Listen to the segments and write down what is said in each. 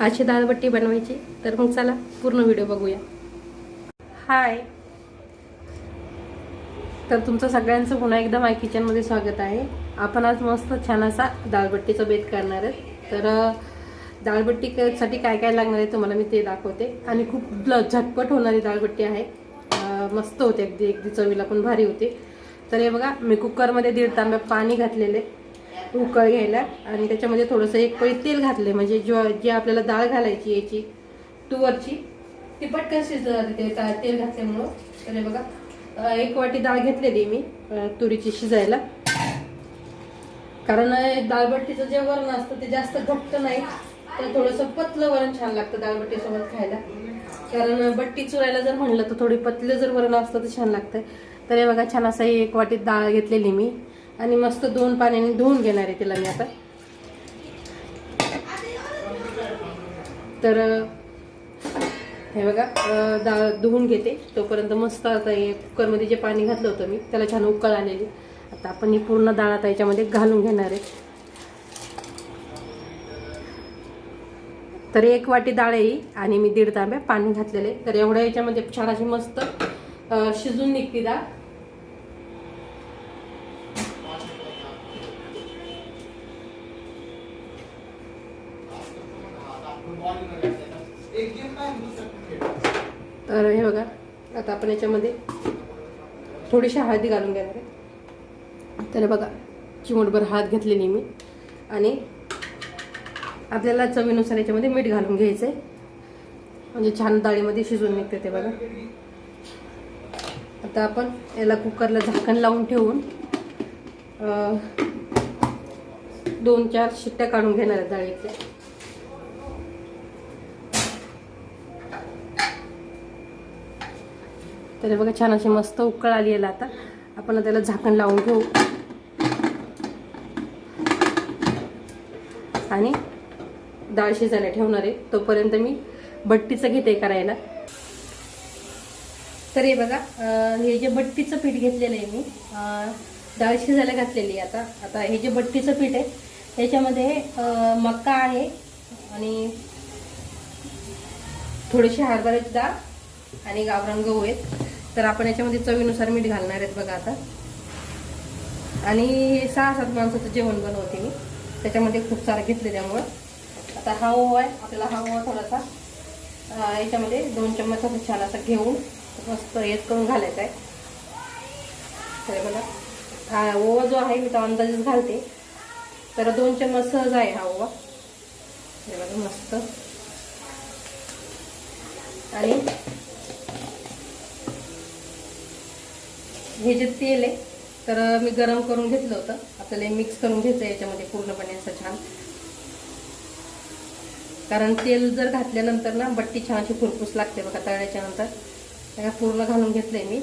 अशी दालबट्टी बनवायची. तर मग चला पूर्ण व्हिडिओ बघूया. हाय. तर तुमचं सगळ्यांचं पुन्हा एकदा माय किचनमध्ये स्वागत आहे. आपण आज मस्त छान असा दालबट्टीचा बेत करणार आहे. तर दाळबट्टीसाठी काय काय लागणार आहे तुम्हाला मी ते दाखवते. आणि खूप झटपट होणारी दालबट्टी आहे. मस्त होते. अगदी अगदी चवीला पण भारी होते. तर हे बघा मी कुकरमध्ये दीड तांब्या पाणी घातलेले उकळ घ्यायला आणि त्याच्यामध्ये थोडंसं एक पळी तेल घातले म्हणजे जो जी आपल्याला डाळ घालायची याची तुवरची ती पटकन शिजत जाते ते तेल घातल्यामुळं. तर बघा एक वाटी डाळ घेतलेली मी तुरीची शिजायला. कारण दाळबट्टीचं दालबट्टीचं जे वरण असतं ते जास्त घट्ट नाही तर थोडंसं पतलं वरण छान लागतं दालबट्टीसोबत खायला. कारण बट्टी चुरायला जर म्हणलं तर थोडी पतलं जर वरण असतं तर छान लागतं तर हे बघा छान असं एक वाटी डाळ घेतलेली मी. आणि मस्त दोन पाण्याने धुवून घेणार आहे तिला मी आता. तर हे बघा दा डाळ धुवून घेते. तोपर्यंत मस्त आता हे कुकरमध्ये जे पाणी घातलं होतं मी त्याला छान उकळ आलेली. आता आपण ही पूर्ण डाळ आता याच्यामध्ये घालून घेणार आहे. तर एक वाटी डाळ आहे आणि मी दीड तांब्या पाणी घातलेले तर एवढ्या याच्यामध्ये छान अशी मस्त शिजून निघते डाळ. बघा आता आपण याच्यामध्ये थोडीशी हळदी घालून घेणार आहे. तर बघा चिमूटभर हात घेतलेली मी. आणि आपल्याला चवीनुसार याच्यामध्ये मीठ घालून घ्यायचं आहे. म्हणजे छान डाळीमध्ये शिजून निघते ते बघा. आता आपण याला कुकरला झाकण लावून ठेवून दोन चार शिट्ट्या काढून घेणार आहेत डाळीतल्या. तर हे बघा छान अशी मस्त उकळ आली याला आता. आपण त्याला झाकण लावून घेऊ. आणि डाळ शिजायला ठेवणार आहे. तोपर्यंत मी बट्टीचं घेते करायला. तर हे बघा हे जे बट्टीचं पीठ घेतलेलं आहे मी डाळ शिजायला घातलेली आहे आता. आता हे जे बट्टीचं पीठ आहे त्याच्यामध्ये मका आहे आणि थोडीशी हरभऱ्याची डाळ आणि गावरान गहू आहेत. तर आपण याच्यामध्ये चवीनुसार मीठ घालणार आहेत बघा आता. आणि हे सहा सात माणसाचं जेवण बनवते मी. त्याच्यामध्ये खूप सारं घेतले त्यामुळं. आता हा ओवा आहे. आपल्याला हा ओवा थोडासा याच्यामध्ये दोन चम्मच असं छान असं घेऊन मस्त हेच करून घालायचं आहे. तर बघा हा ओवा जो आहे मी तो अंदाजेच घालते. तर दोन चम्मच सहज आहे हा ओवा. हे बघा मस्त. आणि हे जे तेल आहे तर मी गरम करून घेतलं होतं. आपल्याला हे मिक्स करून घ्यायचं आहे याच्यामध्ये पूर्णपणे असं छान. कारण तेल जर घातल्यानंतर ना बट्टी छान अशी फुरफूस लागते बघा तळल्याच्या नंतर. त्याला पूर्ण घालून घेतलंय मी.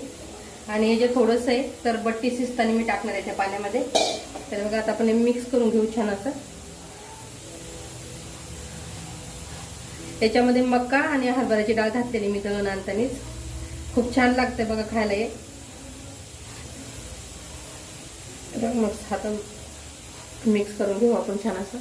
आणि हे जे थोडंसं आहे तर बट्टी शिजताना मी टाकणार आहे त्या पाण्यामध्ये. तर बघा आता आपण हे मिक्स करून घेऊ छान असं. त्याच्यामध्ये मका आणि हरभऱ्याची डाळ घातलेली मी दळून आणतानीच. खूप छान लागते बघा खायला हे. तर मग हात मिक्स करून घेऊ आपण छान असं.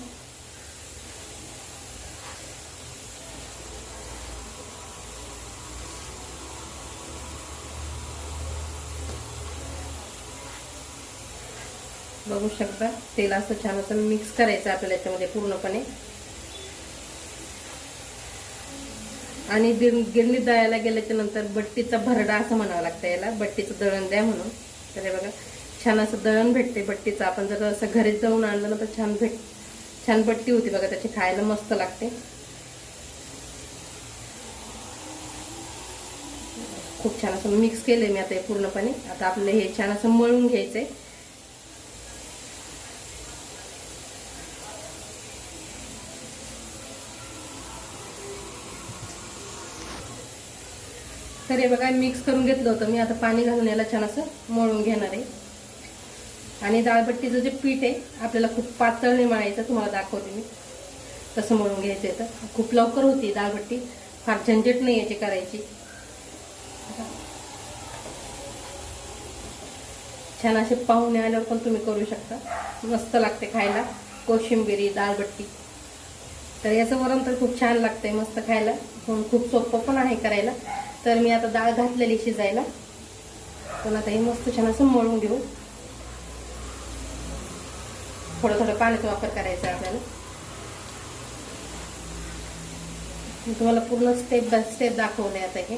बघू शकता तेल असं छान असं मिक्स करायचं आपल्याला याच्यामध्ये पूर्णपणे. आणि गिर- गिरणीत दळायला गेल्याच्यानंतर बट्टीचा भरडा असं म्हणावं लागतं याला बट्टीचं दळण द्या म्हणून. तर हे बघा. छान असं दळण भेटते बट्टीचं. आपण जर असं घरी जाऊन आणलं ना तर छान भेट छान बट्टी होती बघा. त्याची खायला मस्त लागते. खूप छान असं मिक्स केलंय मी आता हे पूर्णपणे. आता आपलं हे छान असं मळून घ्यायचं आहे तर हे बघा मिक्स करून घेतलं होतं. मी आता पाणी घालून याला छान असं मळून घेणार आहे. आणि डाळबट्टीचं जे पीठ आहे आपल्याला खूप पातळ नाही मळायचं तुम्हाला दाखवते मी. तसं मळून घ्यायचं आहे तर. खूप लवकर होती डाळबट्टी फार झंझट नाही याची करायची. छान असे पाहुणे आल्यावर पण तुम्ही करू शकता. मस्त लागते खायला. कोशिंबिरी दाळबट्टी तर याचं वरण तर खूप छान लागतंय मस्त खायला. खूप सोपं पण आहे करायला. तर मी आता डाळ घातलेली शिजायला. पण आता हे मस्त छान असं मळून घेऊ. थोडं थोडं पाण्याचा वापर करायचा आपल्याला. मी तुम्हाला पूर्ण स्टेप बाय स्टेप दाखवले आता हे.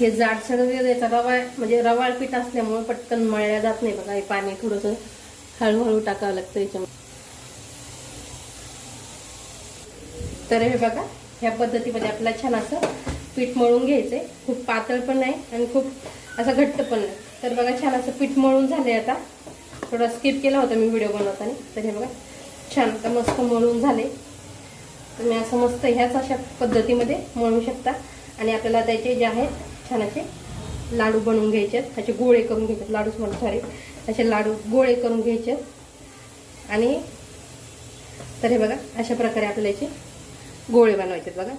हे जाडसर द्यायचा रवा म्हणजे रवाळ पीठ असल्यामुळे पटकन मळल्या जात नाही बघा. हे पाणी थोडंसं हळूहळू टाकावं लागतं याच्यामध्ये. तर हे बघा ह्या पद्धतीमध्ये आपल्याला छान असं पीठ मळून घ्यायचंय. खूप पातळ पण नाही आणि खूप असं घट्ट पण नाही. तर बघा छान असं पीठ मळून झालंय आता. थोडा स्किप केला होता मी व्हिडिओ बनवताना. तर हे बघा छान आता मस्त मळून झाले. तुम्ही असं मस्त ह्याच अशा पद्धतीमध्ये मळू शकता. आणि आपल्याला त्याचे जे आहेत छान असे लाडू बनवून घ्यायचे आहेत. त्याचे गोळे करून घ्यायचे लाडूच म्हणून सॉरी असे लाडू गोळे करून घ्यायचे आहेत. आणि तर हे बघा अशा प्रकारे आपल्याला गोळे बनवायचे आहेत बघा.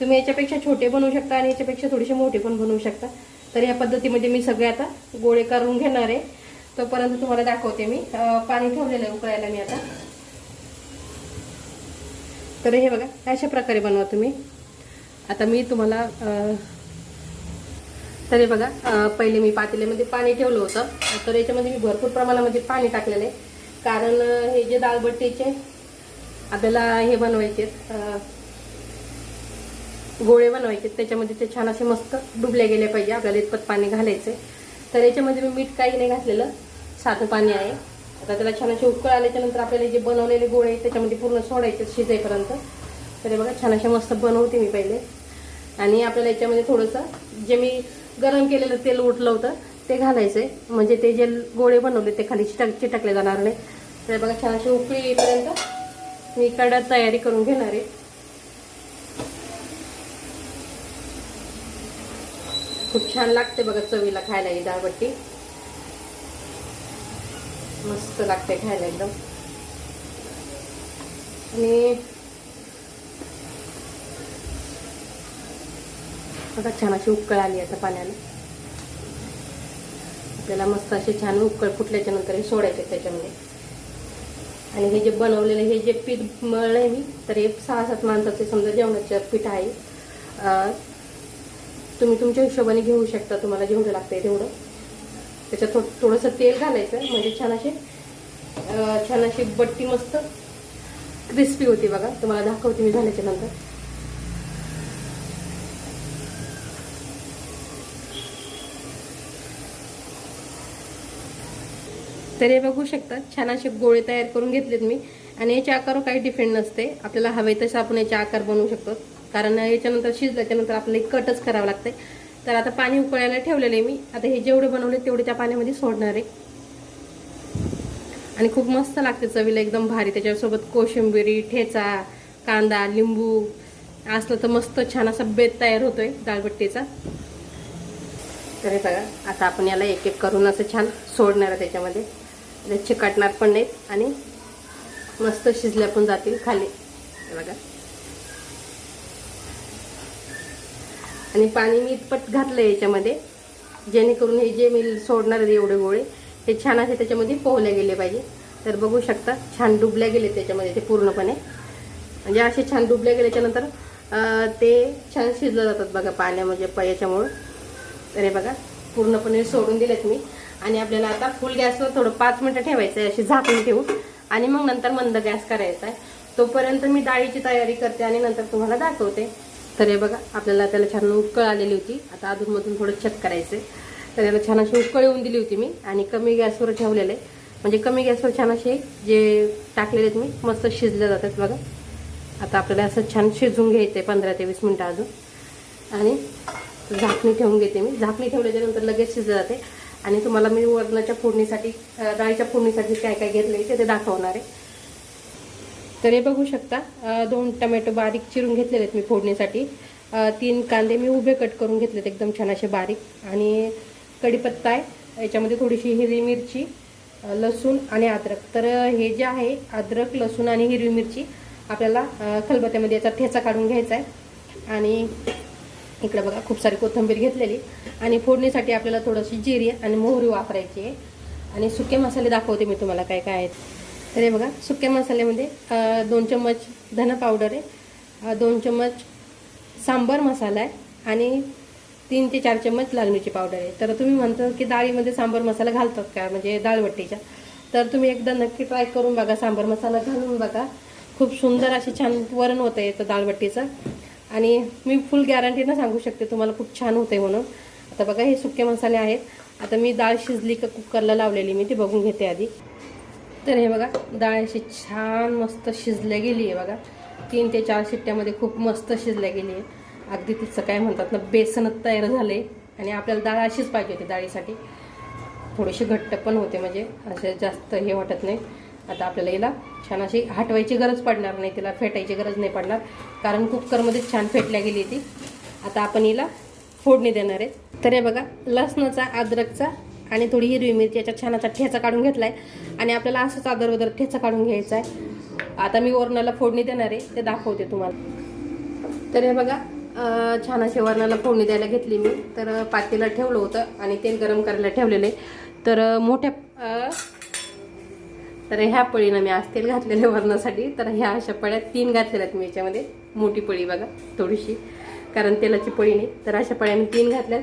तुम्ही याच्यापेक्षा छोटे बनवू शकता आणि याच्यापेक्षा थोडेसे मोठे पण बनवू शकता. तर या पद्धतीमध्ये मी सगळे आता गोळे करून घेणार आहे. तोपर्यंत तुम्हाला दाखवते मी. पाणी ठेवलेलं आहे उकळायला मी आता. तर हे बघा अशा प्रकारे बनवा तुम्ही. आता मी तुम्हाला तरी तर हे बघा पहिले मी पातेल्यामध्ये पाणी ठेवलं होतं. तर याच्यामध्ये मी भरपूर प्रमाणामध्ये पाणी टाकलेलं आहे. कारण हे जे दालबट्टीचे आपल्याला हे बनवायचे आहेत, गोळे बनवायचे. त्याच्यामध्ये ते छान असे मस्त डुबले गेले पाहिजे. आपल्याला इतपत पाणी घालायचे तर याच्यामध्ये मी मीठ काही नाही घातलेलं. साधं पाणी आहे. आता त्याला छान असे उकळ आल्याच्यानंतर आपल्याला जे बनवलेले गोळे त्याच्यामध्ये पूर्ण सोडायचे शिजेपर्यंत. तर हे बघा छान असे मस्त बनवते मी पहिले. आणि आपल्याला याच्यामध्ये थोडंसं जे मी गरम केलेलं तेल उठलं होतं ते घालायचं आहे म्हणजे ते जे गोळे बनवले ते खाली चिटक चिटकले जाणार नाही. तर हे बघा छान असे उकळी येईपर्यंत मी कडा तयारी करून घेणार आहे. खूप छान लागते बघा चवीला खायला ही डाळबट्टी मस्त लागते खायला एकदम. आणि आता छान अशी उकळ आली आता पाण्याला. आपल्याला मस्त अशी छान उकळ फुटल्याच्या नंतर हे सोडायचे त्याच्यामध्ये. आणि हे जे बनवलेलं हे जे पीठ मळलं मी तर हे सहा सात माणसाचे समजा जेवणाचं पीठ आहे. तुम्ही तुमच्या हिशोबाने घेऊ शकता तुम्हाला जेवढं लागतंय तेवढं. त्याच्यात थो थोडंसं तेल घालायचं म्हणजे छान असे छान अशी बट्टी मस्त क्रिस्पी होती बघा. तुम्हाला दाखवते मी झाल्याच्यानंतर. तर हे बघू शकता छान असे गोळे तयार करून घेतलेत मी. आणि याचे आकार काही डिफेंड नसते. आपल्याला हवे तसे आपण याचे आकार बनवू शकतो. कारण याच्यानंतर शिजल्याच्यानंतर आपल्याला कटच करावं लागते तर आता पाणी उकळायला ठेवलेलं आहे मी. आता हे जेवढे बनवले तेवढे त्या पाण्यामध्ये सोडणार आहे. आणि खूप मस्त लागते चवीला एकदम भारी. त्याच्यासोबत कोशिंबिरी ठेचा कांदा लिंबू असलं तर मस्त छान असा बेत तयार होतोय दाळबट्टीचा तर हे बघा आता आपण याला एक एक करून असं छान सोडणार आहे त्याच्यामध्ये. चिकटणार पण नाहीत आणि मस्त शिजल्या पण जातील खाली. बघा. आणि पाणी मी इतपत घातलं याच्यामध्ये जेणेकरून हे जे मी सोडणार आहे एवढे गोळे हे छान असे त्याच्यामध्ये पोहले गेले पाहिजे. तर बघू शकता छान डुबल्या गेले त्याच्यामध्ये ते पूर्णपणे. म्हणजे असे छान डुबल्या गेल्याच्यानंतर ते छान शिजलं जातात बघा पाण्यामध्ये म्हणजे प याच्यामुळं. तर हे बघा पूर्णपणे सोडून दिलेत मी. आणि आपल्याला आता फुल गॅसवर थोडं पाच मिनटं ठेवायचं आहे अशी झाकून ठेवून. आणि मग नंतर मंद गॅस करायचा आहे तोपर्यंत मी डाळीची तयारी करते आणि नंतर तुम्हाला दाखवते. तर हे बघा आपल्याला त्याला छान उकळ आलेली होती. आता अधूनमधून थोडं चेक करायचं तर याला छान अशी उकळ येऊन दिली होती मी आणि कमी गॅसवर ठेवलेलं आहे. म्हणजे कमी गॅसवर छान असे जे टाकलेले आहेत मी मस्त शिजले जातात बघा. आता आपल्याला असं छान शिजवून घ्यायचं आहे पंधरा ते वीस मिनटं अजून. आणि झाकणी ठेवून घेते मी. झाकणी ठेवल्याच्यानंतर लगेच शिजलं जाते. आणि तुम्हाला मी वरणाच्या फोडणीसाठी डाळीच्या फोडणीसाठी काय काय घेतलं ते ते दाखवणार आहे. तर हे बघू शकता दोन टमॅटो बारीक चिरून घेतलेले आहेत मी फोडणीसाठी. तीन कांदे मी उभे कट करून घेतलेत एकदम छान असे बारीक. आणि कढीपत्ता आहे याच्यामध्ये थोडीशी हिरवी मिरची लसूण आणि अद्रक. तर हे जे आहे अद्रक लसूण आणि हिरवी मिरची आपल्याला खलबत्यामध्ये खलबत्त्यामध्ये याचा ठेचा काढून घ्यायचा आहे. आणि इकडे बघा खूप सारी कोथिंबीर घेतलेली. आणि फोडणीसाठी आपल्याला थोडीशी जिरी आणि मोहरी वापरायची आहे. आणि सुके मसाले दाखवते मी तुम्हाला काय काय आहेत. तर हे बघा सुक्या मसाल्यामध्ये दोन चम्मच धन पावडर आहे दोन चम्मच सांबर मसाला आहे आणि तीन ते चार चम्मच लाल मिरची पावडर आहे. तर तुम्ही म्हणता की डाळीमध्ये सांबर मसाला घालतात का? म्हणजे डाळवट्टीच्या. तर तुम्ही एकदा नक्की ट्राय करून बघा सांबर मसाला घालून बघा. खूप सुंदर असे छान वरण होतं येतं डाळवट्टीचं. आणि मी फुल गॅरंटीनं सांगू शकते तुम्हाला खूप छान होते म्हणून. आता बघा हे सुके मसाले आहेत. आता मी डाळ शिजली का कुकरला लावलेली मी ती बघून घेते आधी. तर हे बघा डाळ अशी छान मस्त शिजल्या गेली आहे बघा. तीन ते चार शिट्ट्यामध्ये खूप मस्त शिजल्या गेली आहे. अगदी तिचं काय म्हणतात ना बेसनच तयार झाले आणि आपल्याला डाळ अशीच पाहिजे होती डाळीसाठी. थोडीशी घट्ट पण होते म्हणजे असे जास्त हे वाटत नाही. आता आपल्याला हिला छान अशी हटवायची गरज पडणार नाही तिला फेटायची गरज नाही पडणार. कारण कुकरमध्येच छान फेटल्या गेली ती. आता आपण हिला फोडणी देणार आहे. तर हे बघा लसणाचा अद्रकचा आणि थोडी हिरवी मिरची याच्यात छान असा ठेचा काढून घेतलाय. आणि आपल्याला असंच आदर वदर ठेचा काढून घ्यायचा आहे आता मी वरणाला फोडणी देणार आहे ते दाखवते तुम्हाला. तर हे बघा छान असे वरणाला फोडणी द्यायला घेतली मी. तर पातेला ठेवलं होतं आणि तेल गरम करायला ठेवलेलं आहे. तर मोठ्या तर ह्या पळीनं मी आज तेल घातलेलं आहे वरणासाठी. तर ह्या अशा पळ्या तीन घातलेल्या आहेत मी याच्यामध्ये. मोठी पळी बघा थोडीशी. कारण तेलाची पळी नाही. तर अशा पळ्या मी तीन घातल्यात.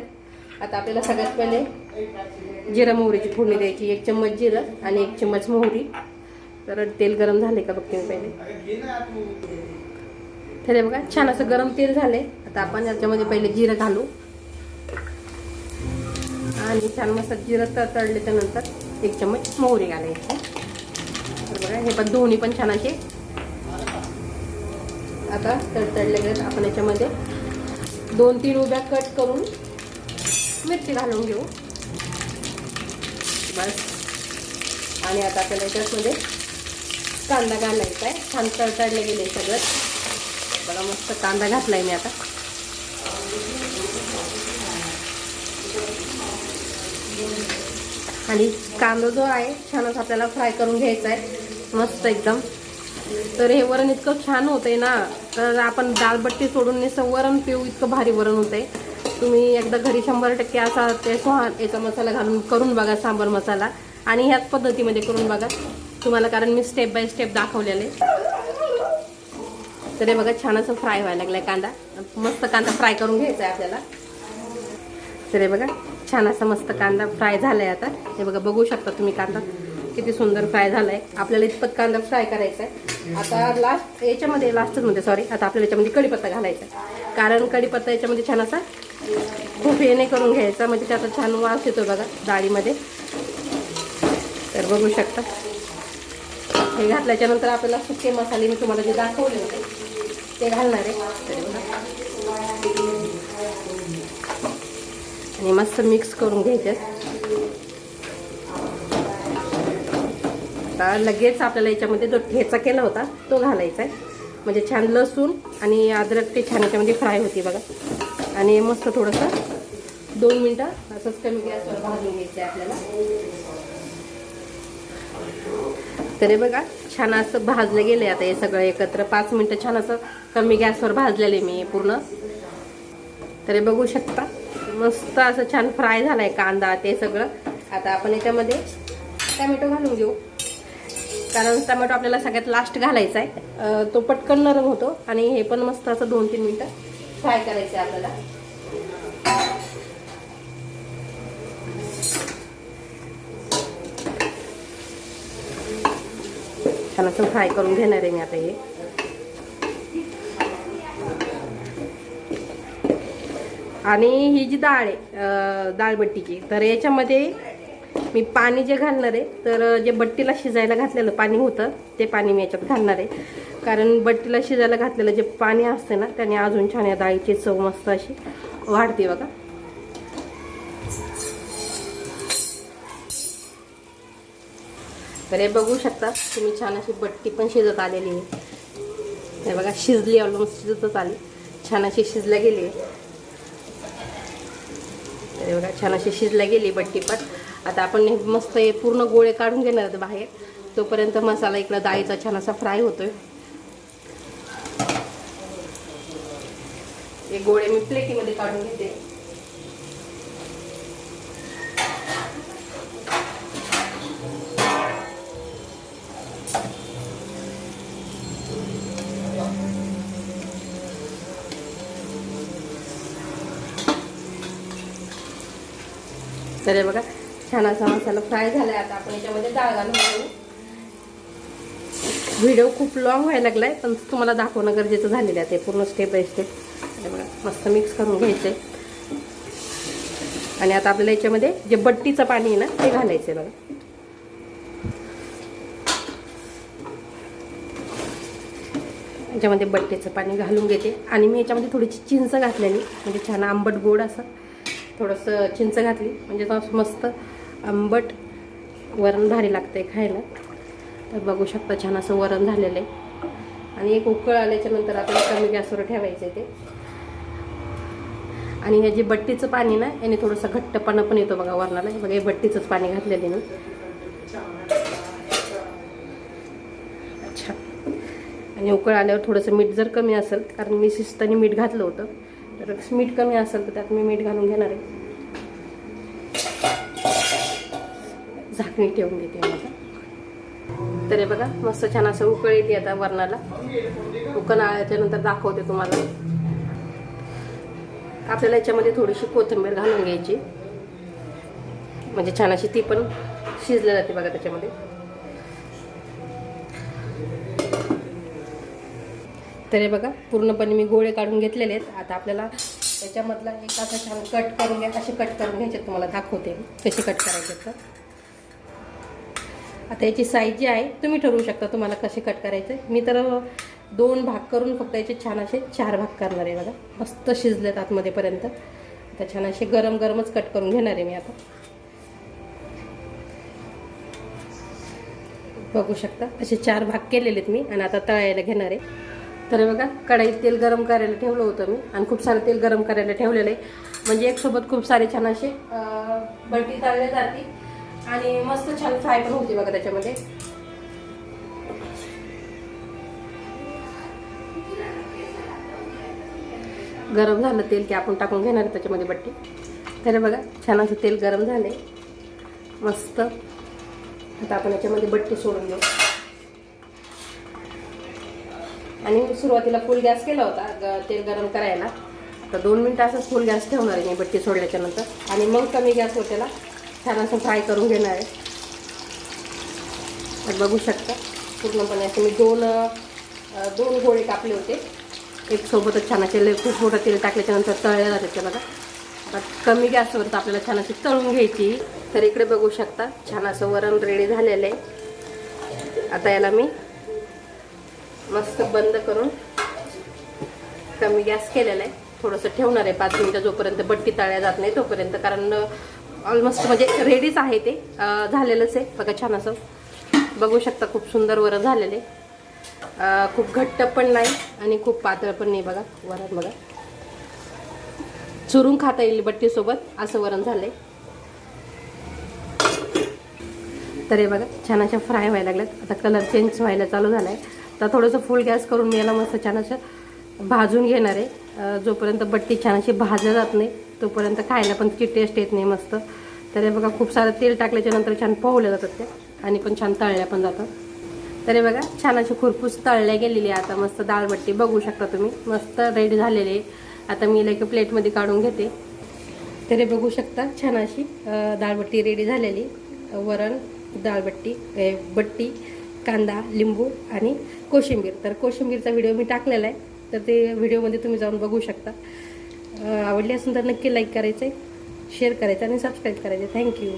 आता आपल्याला सगळ्यात पहिले जिरा मोहरीची फोडणी द्यायची एक चम्मच जिरं आणि एक चम्मच मोहरी. तर तेल गरम झाले का बघते मी पहिले. तर बघा छान असं गरम तेल झाले आता आपण याच्यामध्ये पहिले जिरं घालू. आणि छान मस्त जिरं तर तळल्याच्यानंतर एक चम्मच मोहरी घालायची. तर बघा हे पण दोन्ही पण छान असे. आता तडतडले गेलेत आपण याच्यामध्ये. दोन तीन उभ्या कट करून मिरची घालून घेऊ. बस. आणि आता आपल्याला याच्यामध्ये कांदा घालायचा आहे. छान तळतळले गेले सगळं. बघा मस्त कांदा घातलाय मी आता. आणि कांदा जो आहे छानच आपल्याला फ्राय करून घ्यायचा आहे. मस्त एकदम. तर हे वरण इतकं छान होतंय ना तर आपण दालबट्टी सोडून नुसतं वरण पिऊ इतकं भारी वरण होतंय. तुम्ही एकदा घरी शंभर टक्के असा ते सोहा याचा मसाला घालून करून बघा सांबर मसाला. आणि ह्याच पद्धतीमध्ये करून बघा. तुम्हाला कारण मी स्टेप बाय स्टेप दाखवलेले. तर हे बघा छान असं फ्राय व्हायला लागलाय कांदा. मस्त कांदा फ्राय करून घ्यायचा आहे आपल्याला. तर हे बघा छान असा मस्त कांदा फ्राय झालाय आता. हे बघा बघू शकता तुम्ही कांदा किती सुंदर फ्राय झालाय. आपल्याला इतपत कांदा फ्राय करायचा आहे आता लास्ट याच्यामध्ये लास्टमध्ये सॉरी आता आपल्याला याच्यामध्ये कढीपत्ता घालायचा आहे. कारण कढीपत्ता याच्यामध्ये छान असा खूप हे नाही करून घ्यायचा म्हणजे त्याचा छान वास येतो बघा डाळीमध्ये. तर बघू शकता. हे घातल्याच्या नंतर आपल्याला सुके मसाले मी तुम्हाला जे दाखवले होते ते घालणार आहे. तर बघा. आणि मस्त मिक्स करून घ्यायचे आता लगेच आपल्याला याच्यामध्ये जो ठेचा केला होता तो घालायचा आहे. म्हणजे छान लसूण आणि अद्रक ते छान याच्यामध्ये फ्राय होती बघा. आणि मस्त थोडंसं दोन मिनटं असंच कमी गॅसवर भाजून घ्यायचं आहे आपल्याला. तरी बघा छान असं भाजलं गेले आता हे सगळं एकत्र. पाच मिनटं छान असं कमी गॅसवर भाजलेले मी पूर्ण. तरी बघू शकता मस्त असं छान फ्राय झालाय कांदा ते सगळं. आता आपण याच्यामध्ये टमॅटो घालून घेऊ. कारण टमॅटो आपल्याला सगळ्यात लास्ट घालायचा आहे. तो पटकन नरम होतो आणि हे पण मस्त असं दोन तीन मिनटं फ्राय करायचे आपल्याला. छान असं फ्राय करून घेणार आहे मी आता हे. आणि ही जी डाळ आहे अं, डाळबट्टीची तर याच्यामध्ये मी पाणी जे घालणार आहे तर जे बट्टीला शिजायला घातलेलं पाणी होतं ते पाणी मी याच्यात घालणार आहे. कारण बट्टीला शिजायला घातलेलं जे पाणी असते ना त्याने अजून छान या डाळीची चव मस्त अशी वाढते बघा. तर हे बघू शकता तुम्ही छान अशी बट्टी पण शिजत आलेली आहे. हे बघा शिजली ऑलमोस्ट शिजतच आली. छान अशी शिजल्या गेली. आहे बघा छान अशी शिजल्या गेली बट्टी पण. आता आपण हे मस्त हे पूर्ण गोळे काढून घेणार आहेत बाहेर. तोपर्यंत मसाला इकडं दाळीचा छान असा फ्राय होतोय. हे गोळे मी प्लेटीमध्ये काढून घेते. तर बघा छान असा मसाला फ्राय झालाय आता. आपण याच्यामध्ये डाळ घालून घेऊ. व्हिडिओ खूप लॉंग व्हायला लागलाय पण तुम्हाला दाखवणं गरजेचं झालेलं आहे ते पूर्ण स्टेप बाय स्टेप बघा मस्त मिक्स करून घ्यायचंय. आणि आता आपल्याला याच्यामध्ये जे बट्टीचं पाणी आहे ना ते घालायचंय बघा. याच्यामध्ये बट्टीचं पाणी घालून घेते. आणि मी याच्यामध्ये थोडीशी चिंच घातलेली म्हणजे छान आंबट गोड असं. थोडंसं चिंच घातली म्हणजे मस्त आंबट वरण भारी लागतं आहे खायला. तर बघू शकता छान असं वरण झालेलं आहे. आणि एक उकळ आल्याच्यानंतर आपण कमी गॅसवर ठेवायचं आहे ते. आणि हे जे बट्टीचं पाणी ना याने थोडंसं घट्टपणा पण येतो बघा वरणाला. बघा हे बट्टीचंच पाणी घातलेले ना. अच्छा. आणि उकळ आल्यावर थोडंसं मीठ जर कमी असेल कारण मी शिस्ताने मीठ घातलं होतं. तर मीठ कमी असेल तर त्यात मी मीठ घालून घेणार आहे. झाकणी ठेवून देते माझा तर हे बघा मस्त छान असं उकळ येते आता वरणाला. उकळ आल्याच्यानंतर दाखवते तुम्हाला. आपल्याला याच्यामध्ये थोडीशी कोथिंबीर घालून घ्यायची. म्हणजे छान अशी ती पण शिजली जाते बघा त्याच्यामध्ये. तर हे बघा पूर्णपणे मी गोळे काढून घेतलेले आहेत. आता आपल्याला त्याच्यामधला एक असा छान कट करून घ्या असे कट करून घ्यायचे तुम्हाला दाखवते कसे कट करायचे तर. आता याची साईज जी आहे तुम्ही ठरवू शकता तुम्हाला कसे कट करायचे मी तर दोन भाग करून फक्त याचे छान असे चार भाग करणार आहे बघा. मस्त शिजलेत आतमध्येपर्यंत आता छान असे गरम गरमच कट करून घेणार आहे मी आता. बघू शकता. असे चार भाग केलेले आहेत मी आणि आता तळायला घेणार आहे. तर बघा कढईत तेल गरम करायला ठेवलं होतं मी आणि खूप सारं तेल गरम करायला ठेवलेलं आहे. म्हणजे एकसोबत खूप सारे छान असे बटी तळले जाते आणि मस्त छान फ्राय पण होते बघा त्याच्यामध्ये. गरम झालं तेल की आपण टाकून घेणार त्याच्यामध्ये बट्टी. तर बघा छान असं तेल गरम झाले मस्त. आता आपण याच्यामध्ये बट्टी सोडून देऊ. आणि सुरुवातीला फुल गॅस केला होता ग- तेल गरम करायला. तर दोन मिनटं असं फुल गॅस ठेवणार आहे मी बट्टी सोडल्याच्यानंतर आणि मग कमी गॅस होतेला छान असं फ्राय करून घेणार आहे. तर बघू शकता पूर्णपणे असे मी दोन दोन गोळे कापले होते. एक सोबतच छान असे खूप मोठं तेल टाकल्याच्यानंतर तळल्या जाते ते बघा. आता कमी गॅसवर तर आपल्याला छान अशी तळून घ्यायची. तर इकडे बघू शकता छान असं वरण रेडी झालेलं आहे. आता याला मी मस्त बंद करून कमी गॅस केलेला आहे. थोडंसं ठेवणार आहे पाच मिनटं जोपर्यंत बट्टी तळल्या जात नाही तोपर्यंत. कारण ऑलमोस्ट म्हणजे रेडीच आहे ते. झालेलंच आहे. बघा छान असं. बघू शकता खूप सुंदर वरण झालेले. खूप घट्ट पण नाही आणि खूप पातळ पण नाही बघा. वरण बघा. चुरून खाता येईल बट्टीसोबत असं वरण झालंय. तर हे बघा छान अशा फ्राय व्हायला लागल्यात. आता कलर चेंज व्हायला चालू झाला आहे तर थोडंसं फुल गॅस करून मी याला मस्त छान असं भाजून घेणार आहे. जोपर्यंत बट्टी छान अशी भाजल्या जात नाही तोपर्यंत खायला पण तिची टेस्ट येत नाही मस्त. तर हे बघा खूप सारं तेल टाकल्याच्या नंतर छान पोहल्या जातात त्या आणि पण छान तळल्या पण जातात तर हे बघा छान अशी खुरपूस तळल्या गेलेली आहे आता. मस्त दाळबट्टी बघू शकता तुम्ही. मस्त रेडी झालेली आहे. आता मी एक प्लेटमध्ये काढून घेते. तर हे बघू शकता छान अशी दाळबट्टी रेडी झालेली वरण दाळबट्टी बट्टी कांदा लिंबू आणि कोशिंबीर. तर कोशिंबीरचा व्हिडिओ मी टाकलेला आहे. तर ते व्हिडिओमध्ये तुम्ही जाऊन बघू शकता. आवडली असेल तर नक्की लाईक करायचं आहे शेअर करायचं आणि सबस्क्राईब करायचं. थँक्यू